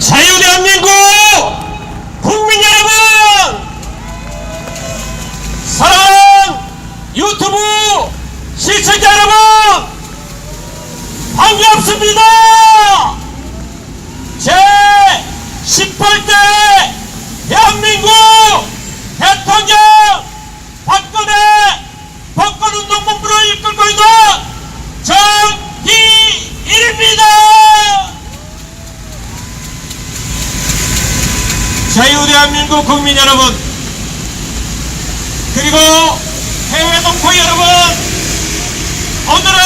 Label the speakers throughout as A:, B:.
A: 자유대한민국 국민 여러분 사랑하는 유튜브 시청자 여러분 반갑습니다 제 18대 대한민국 대통령 박근혜 복권운동본부를 이끌고 있는 정희일입니다 자유대한민국 국민 여러분 그리고 해외 동포 여러분 오늘은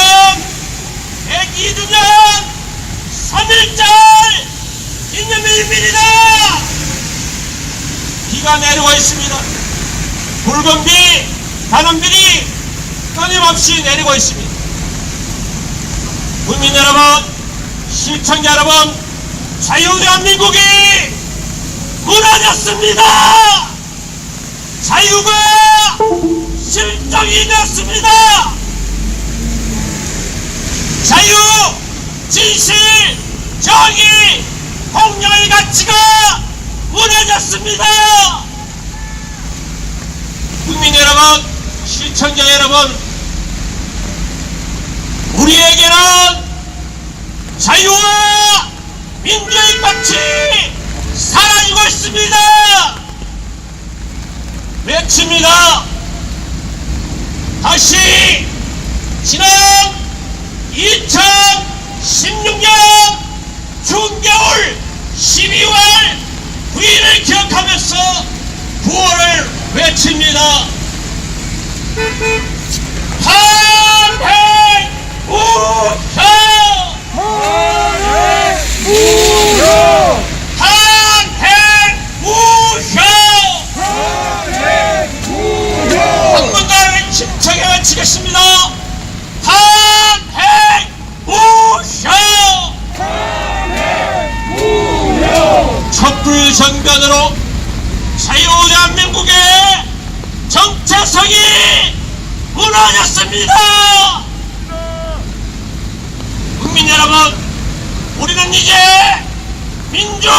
A: 102주년 3일절 기념일입니다. 비가 내리고 있습니다. 붉은 비 가는 비이 끊임없이 내리고 있습니다. 국민 여러분 시청자 여러분 자유대한민국이 무너졌습니다 자유가 실종이 됐습니다 자유, 진실, 정의, 공정의 가치가 무너졌습니다. 국민 여러분, 시청자 여러분, 우리에게는 자유와 민주의 가치 사라지고 있습니다. 외칩니다. 다시 지난 2016년 중겨울 12월 9일을 기억하면서 구호를 외칩니다. 한행 우효! 한행 우효! 한 번 더 힘차게 외치겠습니다. 한행 우효! 촛불 정변으로 자유대한민국의 정체성이 무너졌습니다. 국민 여러분, 우리는 이제 민주,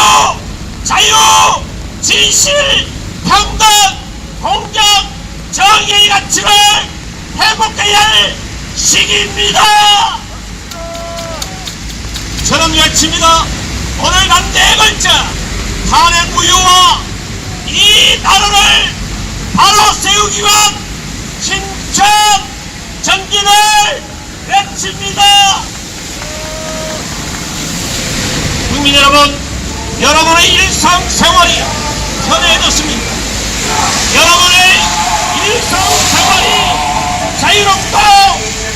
A: 자유, 진실, 평등, 공정, 정의의 가치를 회복해야 할 시기입니다. 저는 외칩니다. 오늘 남대에 걸쳐 탄핵 무효와 이 나라를 바로 세우기 위한 신청 전진을 외칩니다. 국민 여러분, 여러분의 일상생활이 편해졌습니다. 여러분의 일상생활이 자유롭고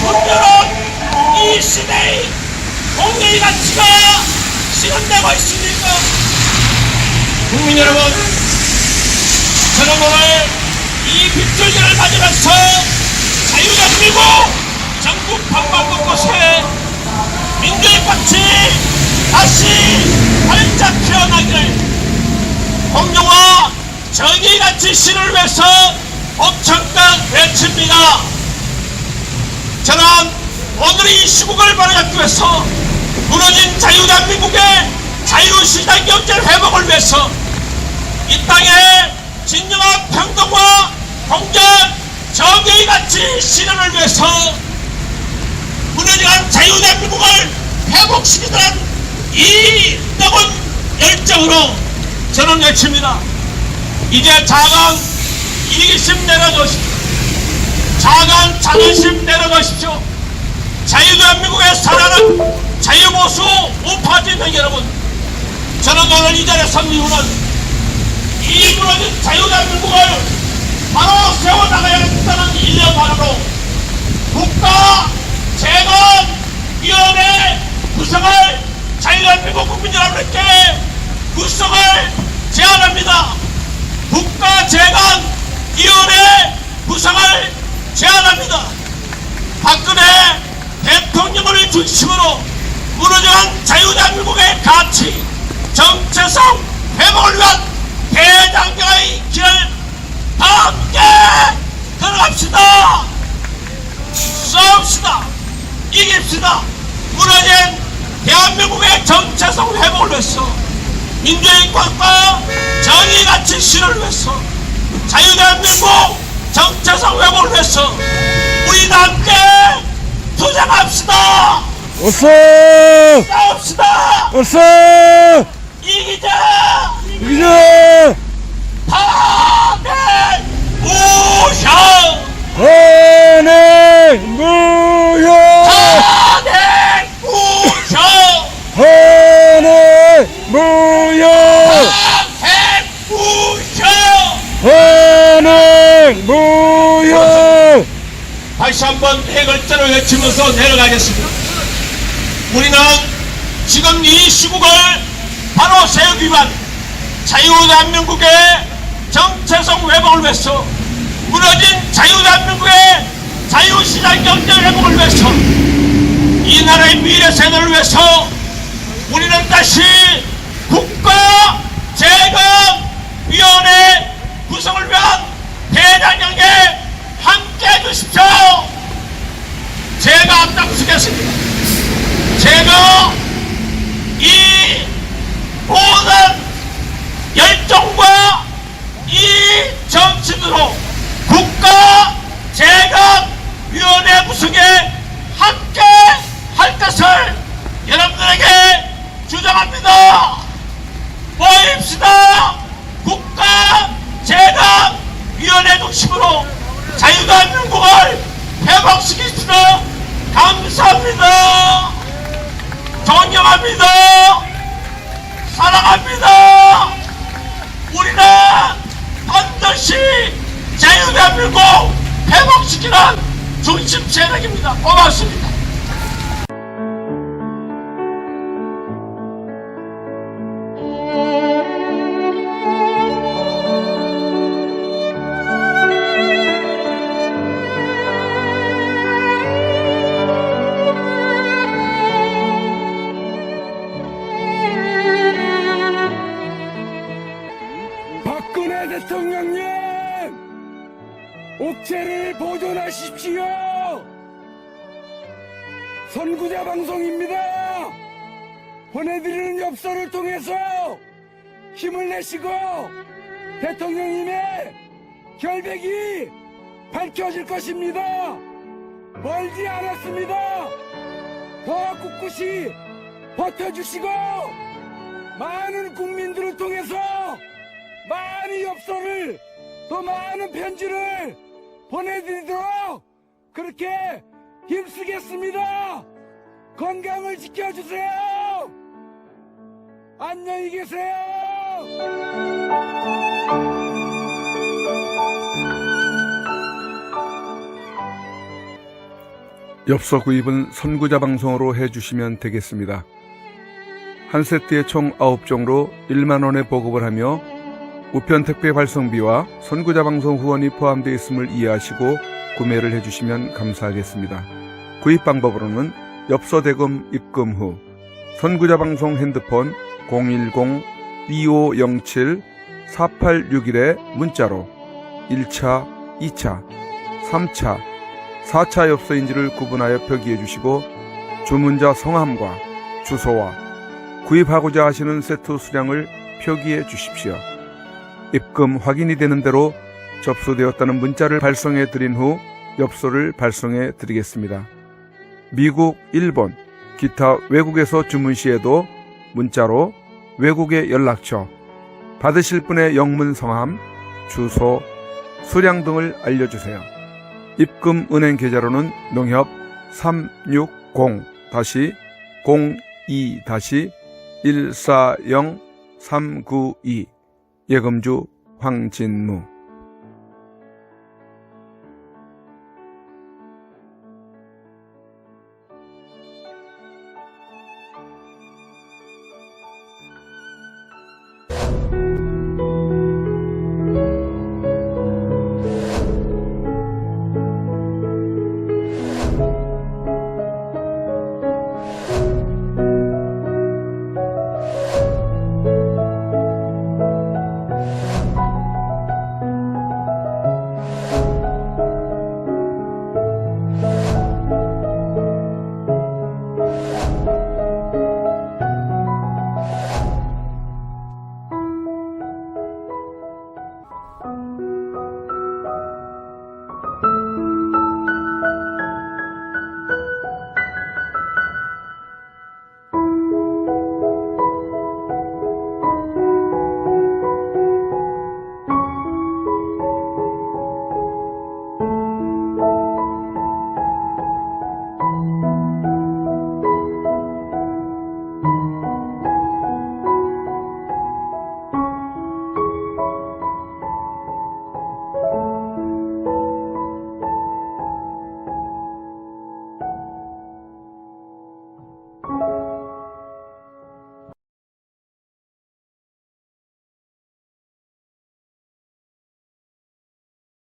A: 분별한 이 시대의 공개의 가치가 실현되고 있습니까? 국민 여러분, 저는 오늘 이 빗줄기를 맞으면서 자유대한민국 전국 방방 곳곳에 민주의 꽃이 다시 활짝 피어나기를 공정과 정의 가치 실을 위해서 엄청난 외칩니다. 저는 오늘 이 시국을 바라잡기 위해서 무너진 자유대한민국의 자유시장 경제 회복을 위해서 이 땅에 진정한 평등과 공정, 정의의 가치 실현을 위해서 무너진 자유대한민국을 회복시키는 이 뜨거운 열정으로 저는 외칩니다. 이제 작은 이기심 내려놓으십시오. 작은 자존심 내려놓으십시오. 자유대한민국에 살아는 자유보수 우파진들 여러분 저는 오늘 이 자리에 선 이유는 이 무너진 자유대한민국을 바로 세워나가야겠다는 일념 하나로 국가 재건 위원회 구성을 자유대한민국 국민 여러분께 구성을 제안합니다. 국가 재건 위원회 구성을 제안합니다. 박근혜 대통령을 중심으로 무너져간 자유대한민국의 가치, 정체성 회복을 위한 대장경의 길을 함께 걸어갑시다. 싸웁시다. 이깁시다. 무너진 대한민국의 정체성 회복을 위해서 민주인권과 정의 가치 실현을 위해서 자유대한민국 정체성 회복을 위해서 우리 다 함께 투쟁합시다
B: 어서!
A: 싸웁시다
B: 어서!
A: 이기자
B: 이제!
A: 탄핵 무효
B: 헌행 무효!
A: 탄핵 무효
B: 헌행 무효!
A: 탄핵 무효
B: 헌행 무효!
A: 다시 한번 해결자를 외치면서 내려가겠습니다. 우리는 지금 이 시국을 바로 세우기 위한 자유대한민국의 정체성 회복을 위해서 무너진 자유대한민국의 자유시장 경제 회복을 위해서 이 나라의 미래 세대를 위해서 우리는 다시 국가재건위원회 구성을 위한 대장경에 함께 해 주십시오. 제가 앞장서겠습니다. 제가 이 모든 열정과 이 정치들로 국가 재건위원회 구성에 함께 할 것을 여러분들에게 주장합니다. 모입시다. 국가 재건위원회 중심으로 자유대한민국을 회복시키시다. 감사합니다. 존경합니다. 우리는 반드시 자유대한민국 회복시키는 중심 세력입니다. 고맙습니다.
B: 선구자 방송입니다! 보내드리는 엽서를 통해서 힘을 내시고 대통령님의 결백이 밝혀질 것입니다! 멀지 않았습니다! 더 꿋꿋이 버텨주시고 많은 국민들을 통해서 많은 엽서를 또 많은 편지를 보내드리도록 그렇게 힘쓰겠습니다. 건강을 지켜주세요. 안녕히 계세요. 엽서 구입은 선구자 방송으로 해주시면 되겠습니다. 한 세트에 총 9종으로 1만원에 보급을 하며 우편 택배 발송비와 선구자 방송 후원이 포함되어 있음을 이해하시고 구매를 해주시면 감사하겠습니다. 구입 방법으로는 엽서 대금 입금 후 선구자 방송 핸드폰 010-2507-4861에 문자로 1차, 2차, 3차, 4차 엽서인지를 구분하여 표기해 주시고 주문자 성함과 주소와 구입하고자 하시는 세트 수량을 표기해 주십시오. 입금 확인이 되는 대로 접수되었다는 문자를 발송해 드린 후 엽서를 발송해 드리겠습니다. 미국, 일본, 기타 외국에서 주문 시에도 문자로 외국의 연락처, 받으실 분의 영문 성함, 주소, 수량 등을 알려주세요. 입금 은행 계좌로는 농협 360-02-140-392 예금주 황진무